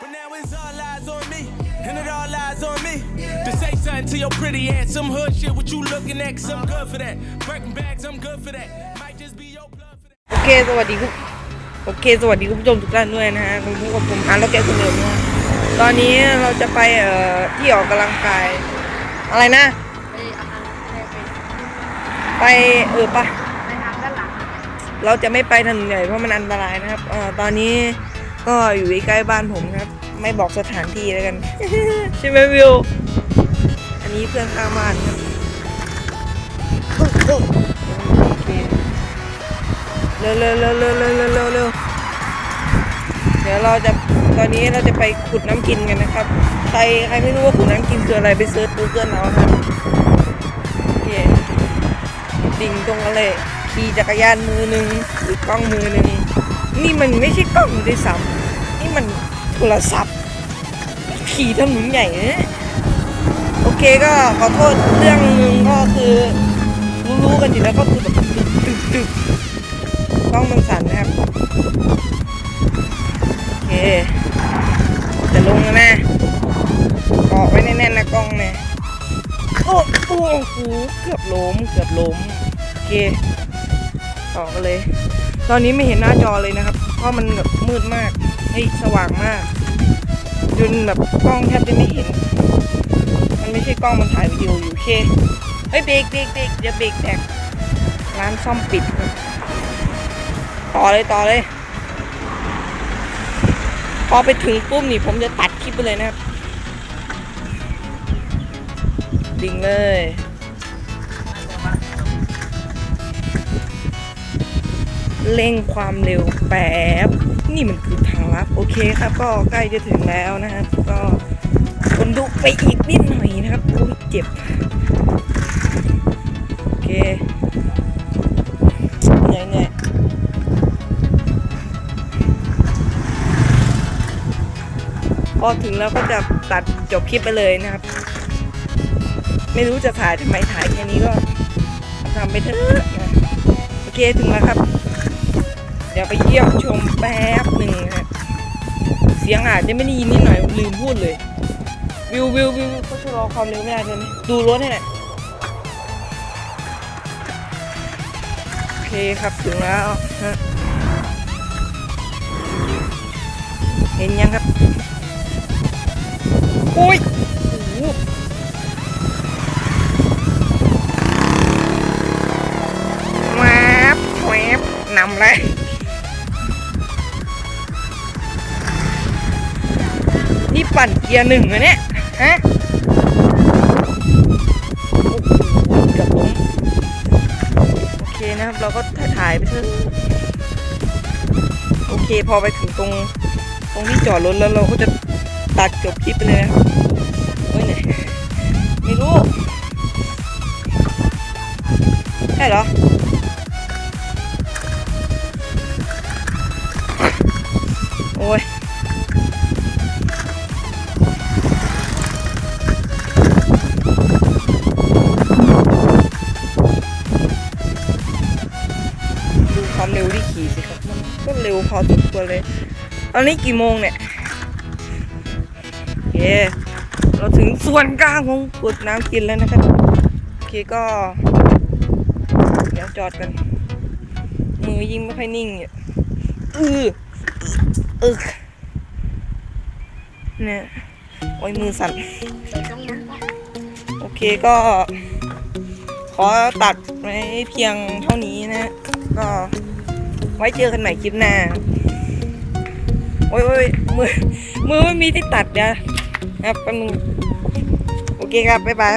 But now it's all eyes on me, and it all eyes on me. To say something to your pretty ass, some hood shit, what you looking at, cause I'm good for that. Birkin bags, I'm good for that. Might just be your blood for that. โอเค สวัสดีคุณโอเค สวัสดีคุณผู้ชมทุกท่านด้วยนะฮะผมพบกับผมฮาร์แล้วแกคนเดิมนะฮะตอนนี้เราจะไปเอ่อที่ออกกำลังกาย อะไรนะ ไปอาคารไปไปไปเออปะ ไปทางด้านหลังเราจะไม่ไปถนนใหญ่เพราะมันอันตรายนะครับเอ่อตอนนี้ ก็อยู่ใกล้บ้านผมครับ ไม่บอกสถานที่แล้วกัน ใช่ไหมวิว อันนี้เพื่อนข้างบ้านครับเร็วเร็วเร็วเร็วเร็วเร็วเเดี๋ยวเราจะตอนนี้เราจะไปขุดน้ำกินกันนะครับ ใครใครไม่รู้ว่าขุดน้ำกินคืออะไรไปเซิร์ช Google เอาครับดิ่งตรงอะไร ขี่จักรยานมือหนึ่งหรือกล้องมือหนึ่งนี่มันไม่ใช่กล้องด้วยซ้ำนี่มันโทรศัพท์ขี่ถนนใหญ่นะโอเคก็ขอโทษเรื่องหนึ่งก็คือรู้ๆกันอยู่แล้วก็คือแบบตึกตึกตึกกล้องมันสั่นนะครับโอเคจะลงแล้วนะเกาะไว้แน่นๆนะกล้องเนี่ยโอ้โหเกือบล้มเกือบล้มโอเค ต่อกันเลย ตอนนี้ไม่เห็นหน้าจอเลยนะครับ เพราะมันแบบมืดมากเฮ้ยสว่างมากจนแบบกล้องแทบจะไม่เห็น มันไม่ใช่กล้องมันถ่ายวิดีโออยู่โอเคเฮ้ยเบรกเบรกเบรกเดี๋ยวเบรกแตกร้านซ่อมปิดครับต่อเลยต่อเลย พอไปถึงปุ๊บนี่ผมจะตัดคลิปไปเลยนะครับ ดิ่งเลย เร่งความเร็วแป๊บ นี่มันคือทางลัดโอเคครับ ก็ใกล้จะถึงแล้วนะครับ ก็คนดูไปอีกนิดหน่อยนะครับโอ้ยเจ็บ โอเคเหนื่อยเหนื่อยพอถึงแล้วก็จะตัดจบคลิปไปเลยนะครับ ไม่รู้จะถ่ายทำไมถ่ายแค่นี้ก็ทำไปเถอะโอเคถึงแล้วครับ ดี๋ยวไปเยี่ยมชมแป๊บหนึ่งฮะเสียงอาจจะไม่ได้ยินนิดหน่อยลืมพูดเลย วิววิววิวก็ชะลอความเร็วไม่ได้เลยนดูรถให้หน่อยโอเคครับถึงแล้วฮะเห็นยังครับโอ้ยโอ้โหแวบแวบนำเลย นี่ปั่นเกียร์หนึ่งอะเนี่ยฮะโอ้โหเกือบล้มโอเคนะครับ เราก็ถ่ายไปเถอะโอเคพอไปถึงตรงตรงที่จอดรถแล้วเราก็จะตัดจบคลิปไปเลยนะครับเฮ้ยเนี่ยไม่รู้ใช่เหรอโอ้ย ความเร็วที่ขี่สิครับมันก็เร็วพอสมควรเลยตอนนี้กี่โมงเนี่ยโอเคเราถึงส่วนกลางของกุดน้ำกินแล้วนะครับโอเคก็ เดี๋ยวจอดกัน มือยิ่งไม่ค่อยนิ่งเนี่ยอือเออเนี่ยโอ้ยมือสั่นโอเคก็ ขอตัดไว้เพียงเท่านี้นะ ก็ ไว้เจอกันใหม่คลิปหน้า โอ้ยโอ้ยมือ มือไม่มีที่ตัดเดี๋ยวนะ ครับแป๊บนึงโอเคครับ บ๊ายบาย